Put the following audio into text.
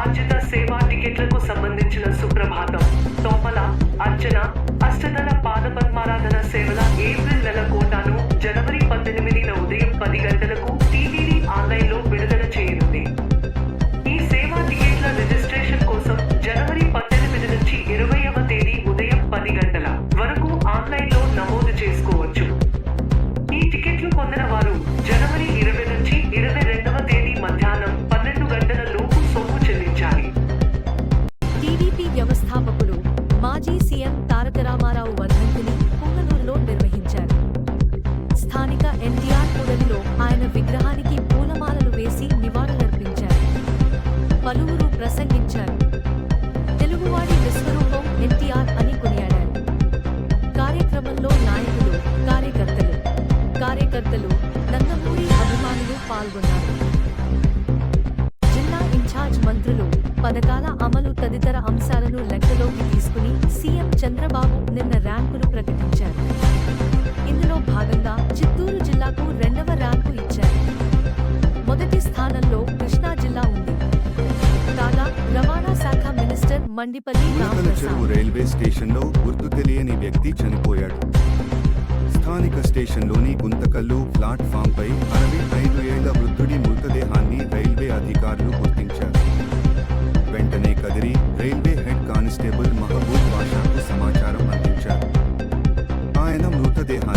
ఆర్జిత సేవా టికెట్లకు సంబంధించిన సుప్రభాతం. తోమల అర్చన అష్టదళ ప్రసంగించారు తెలుగువాడి విశ్వరూపం ఎన్టీఆర్ అని కొనియాడారు కార్యక్రమంలో నాయకులు కార్యకర్తలు కార్యకర్తలు నందమూరి అభిమానులు పాల్గొన్నారు. జిల్లా ఇన్ఛార్జ్ మంత్రులు పథకాల అమలు తదితర అంశాలను లెక్కలోకి తీసుకుని సీఎం చంద్రబాబు నిన్న ర్యాంకులు ప్రకటించారు. ఇందులో భాగంగా చిత్తూరు జిల్లాకు రెండవ ర్యాంకు ఇచ్చారు. మొదటి స్థానంలో కృష్ణా మండిపల్లి చెరువు రైల్వే స్టేషన్లో గుర్తు తెలియని వ్యక్తి చనిపోయాడు. స్థానిక స్టేషన్లోని గుంతకల్లు పై అరవై ఐదు ఏళ్ళ వృద్ధుడి మృతదేహాన్ని రైల్వే అధికారులు గుర్తించారు. వెంటనే కదిరి రైల్వే